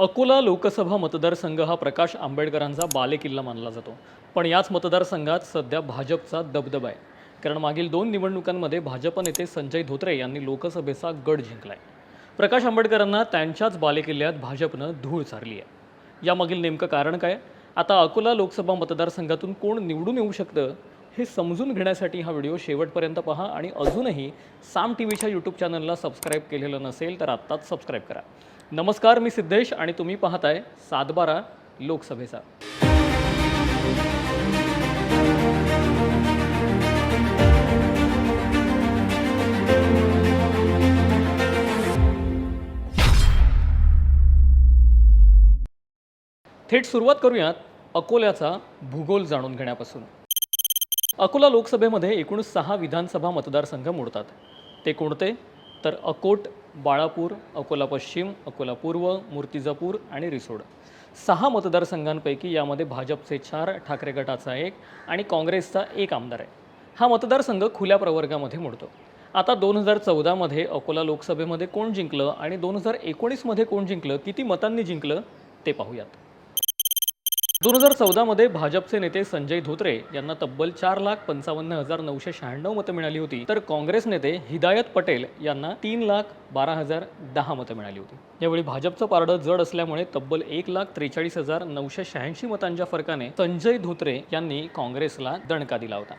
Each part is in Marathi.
अकोला लोकसभा मतदारसंघ हा प्रकाश आंबेडकरांचा बालेकिल्ला मानला जातो. पण याच मतदारसंघात सध्या भाजपचा दबदबा आहे. कारण मागील दोन निवडणुकांमध्ये भाजप नेते संजय धोत्रे यांनी लोकसभेचा गड जिंकलाय. प्रकाश आंबेडकरांना त्यांच्याच बालेकिल्ल्यात भाजपनं धूळ चारली आहे यामागील नेमकं कारण काय? आता अकोला लोकसभा मतदारसंघातून कोण निवडून येऊ शकतं? हे समजून घेण्यासाठी हा व्हिडिओ शेवटपर्यंत पहा आणि अजूनही साम टी व्हीच्या यूट्यूब चॅनलला सबस्क्राईब केलेलं नसेल तर आत्ताच सबस्क्राईब करा. नमस्कार मी सिद्धेश आणि तुम्ही पाहताय सातबारा लोकसभेचा. थेट सुरुवात करूयात अकोल्याचा भूगोल जाणून घेण्यापासून. अकोला लोकसभेमध्ये एकूण सहा विधानसभा मतदारसंघ मोडतात. ते कोणते? तर अकोट बाळापूर अकोला पश्चिम अकोला पूर्व मूर्तिजापूर आणि रिसोड. सहा मतदारसंघांपैकी यामध्ये भाजपचे चार ठाकरे गटाचा एक आणि काँग्रेसचा एक आमदार आहे. हा मतदारसंघ खुल्या प्रवर्गामध्ये मोडतो. आता दोन हजार चौदामध्ये अकोला लोकसभेमध्ये कोण जिंकलं आणि दोन हजार एकोणीसमध्ये कोण जिंकलं किती मतांनी जिंकलं ते पाहूयात. दोन हजार चौदामध्ये भाजपचे नेते संजय धोत्रे यांना तब्बल चार लाख पंचावन्न हजार नऊशे शहाण्णव मतं मिळाली होती. तर काँग्रेस नेते हिदायत पटेल यांना तीन लाख बारा हजार दहा मतं मिळाली होती. यावेळी भाजपचं पारडं जड असल्यामुळे तब्बल एक लाख त्रेचाळीस हजार नऊशे शहाऐंशी मतांच्या फरकाने संजय धोत्रे यांनी काँग्रेसला दणका दिला होता.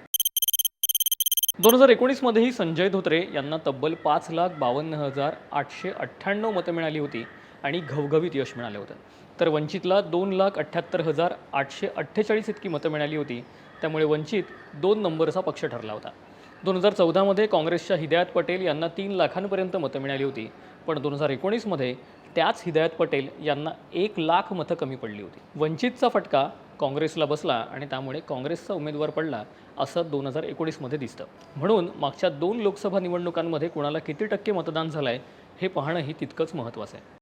दोन हजार एकोणीसमध्येही संजय धोत्रे यांना तब्बल पाच लाख बावन्न हजार आठशे अठ्ठ्याण्णव मतं मिळाली होती आणि घवघवीत यश मिळालं होतं. तर वंचितला दोन लाख अठ्ठ्याहत्तर हजार आठशे अठ्ठेचाळीस इतकी मतं मिळाली होती. त्यामुळे वंचित दोन नंबरचा पक्ष ठरला होता. दोन हजार चौदामध्ये काँग्रेसच्या हिदायत पटेल यांना तीन लाखांपर्यंत मतं मिळाली होती. पण दोन हजार एकोणीसमध्ये त्याच हिदायत पटेल यांना एक लाख मतं कमी पडली होती. वंचितचा फटका काँग्रेसला बसला आणि त्यामुळे काँग्रेसचा उमेदवार पडला असं दोन हजार एकोणीसमध्ये दिसतं. म्हणून मागच्या दोन लोकसभा निवडणुकांमध्ये कुणाला किती टक्के मतदान झालं आहे हे पाहणंही तितकंच महत्त्वाचं आहे.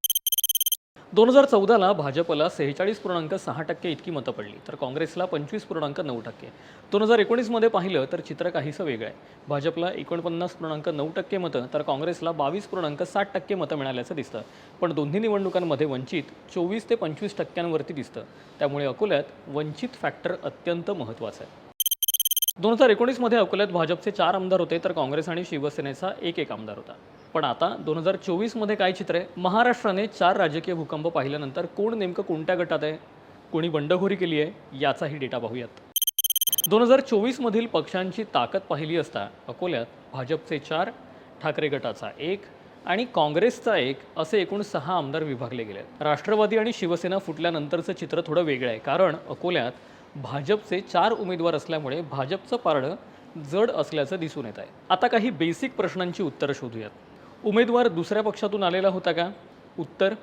दोन हजार चौदाला भाजपला सेहेचाळीस पूर्णांक सहा टक्के इतकी मतं पडली तर काँग्रेसला पंचवीस पूर्णांक नऊ टक्के. दोन हजार एकोणीसमध्ये पाहिलं तर चित्र काहीसं वेगळं आहे. भाजपला एकोणपन्नास पूर्णांक नऊ टक्के मतं तर काँग्रेसला बावीस पूर्णांक साठ टक्के मतं मिळाल्याचं दिसतं. पण दोन्ही निवडणुकांमध्ये वंचित चोवीस ते पंचवीस टक्क्यांवरती दिसतं. त्यामुळे अकोल्यात वंचित फॅक्टर अत्यंत महत्त्वाचं आहे. दोन हजार एकोणीसमध्ये अकोल्यात भाजपचे चार आमदार होते तर काँग्रेस आणि शिवसेनेचा एक एक आमदार होता. पण आता दोन हजार चोवीसमध्ये काय चित्र आहे? महाराष्ट्राने चार राजकीय भूकंप पाहिल्यानंतर कोण नेमकं कोणत्या गटात आहे? कोणी बंडखोरी केली आहे? याचाही डेटा पाहूयात. दोन हजार चोवीसमधील पक्षांची ताकद पाहिली असता अकोल्यात भाजपचे चार ठाकरे गटाचा एक आणि काँग्रेसचा एक असे एकूण सहा आमदार विभागले गेले. राष्ट्रवादी आणि शिवसेना फुटल्यानंतरचं चित्र थोडं वेगळं आहे. कारण अकोल्यात भाजपचे चार उमेदवार असल्यामुळे भाजपचं पारडं जड असल्याचं दिसून येत आहे. आता काही बेसिक प्रश्नांची उत्तरं शोधूयात. उमेदवार दुसऱ्या पक्षातून आलेला होता का? उत्तर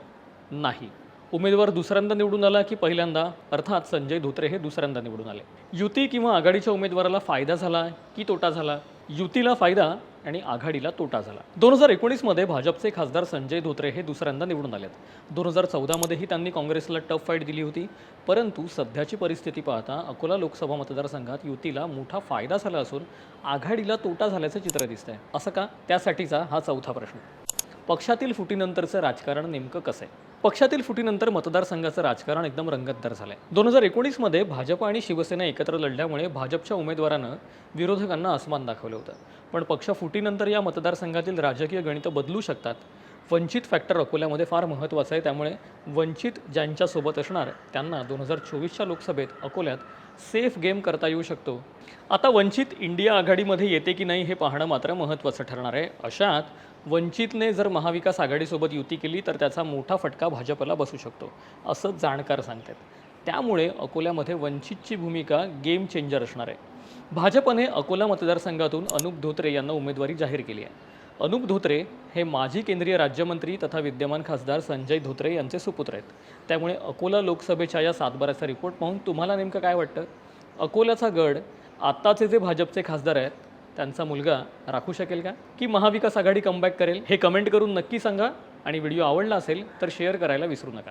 नाही. उमेदवार दुसऱ्यांदा निवडून आला की पहिल्यांदा? अर्थात संजय धोत्रे हे दुसऱ्यांदा निवडून आले. युती किंवा आघाडीच्या उमेदवाराला फायदा झाला की तोटा झाला? युतीला फायदा आणि आघाडीला तोटा झाला. दोन हजार एकोणीसमध्ये भाजपचे खासदार संजय धोत्रे हे दुसऱ्यांदा निवडून आलेत. दोन हजार चौदामध्येही त्यांनी काँग्रेसला टफ फाईट दिली होती. परंतु सध्याची परिस्थिती पाहता अकोला लोकसभा मतदारसंघात युतीला मोठा फायदा झाला असून आघाडीला तोटा झाल्याचं चित्र दिसतंय. असं का? त्यासाठीचा हा चौथा प्रश्न. पक्षातील फुटीनंतरचं राजकारण नेमकं कसं आहे? पक्षातील फुटीनंतर मतदारसंघाचं राजकारण एकदम रंगतदार झालंय. दोन हजार एकोणीसमध्ये भाजप आणि शिवसेना एकत्र लढल्यामुळे भाजपच्या उमेदवारानं विरोधकांना अस्मान दाखवलं होतं. पण पक्ष फुटीनंतर या मतदारसंघातील राजकीय गणितं बदलू शकतात वंचित फॅक्टर अकोल्यामध्ये फार महत्त्वाचं आहे. त्यामुळे वंचित ज्यांच्यासोबत असणार त्यांना दोन हजार चोवीसच्या लोकसभेत अकोल्यात सेफ गेम करता येऊ शकतो. आता वंचित इंडिया आघाडीमध्ये येते की नाही हे पाहणं मात्र महत्त्वाचं ठरणार आहे. अशात वंचितने जर महाविकास आघाडीसोबत युती केली तर त्याचा मोठा फटका भाजपला बसू शकतो असं जाणकार सांगतात. त्यामुळे अकोल्यामध्ये वंचितची भूमिका गेम चेंजर असणार आहे. भाजपने अकोला मतदारसंघातून अनुप धोत्रे यांना उमेदवारी जाहीर केली आहे. अनुप धोत्रे हे माजी केंद्रीय राज्यमंत्री तथा विद्यमान खासदार संजय धोत्रे यांचे सुपुत्र आहेत. त्यामुळे अकोला लोकसभेच्या या सातबाराचा रिपोर्ट पाहून तुम्हाला नेमकं काय वाटतं? अकोल्याचा गड आत्ताचे जे भाजपचे खासदार आहेत त्यांचा मुलगा राखू शकेल का? की महाविकास आघाडी कमबॅक करेल? हे कमेंट करून नक्की सांगा आणि व्हिडिओ आवडला असेल तर शेअर करायला विसरू नका.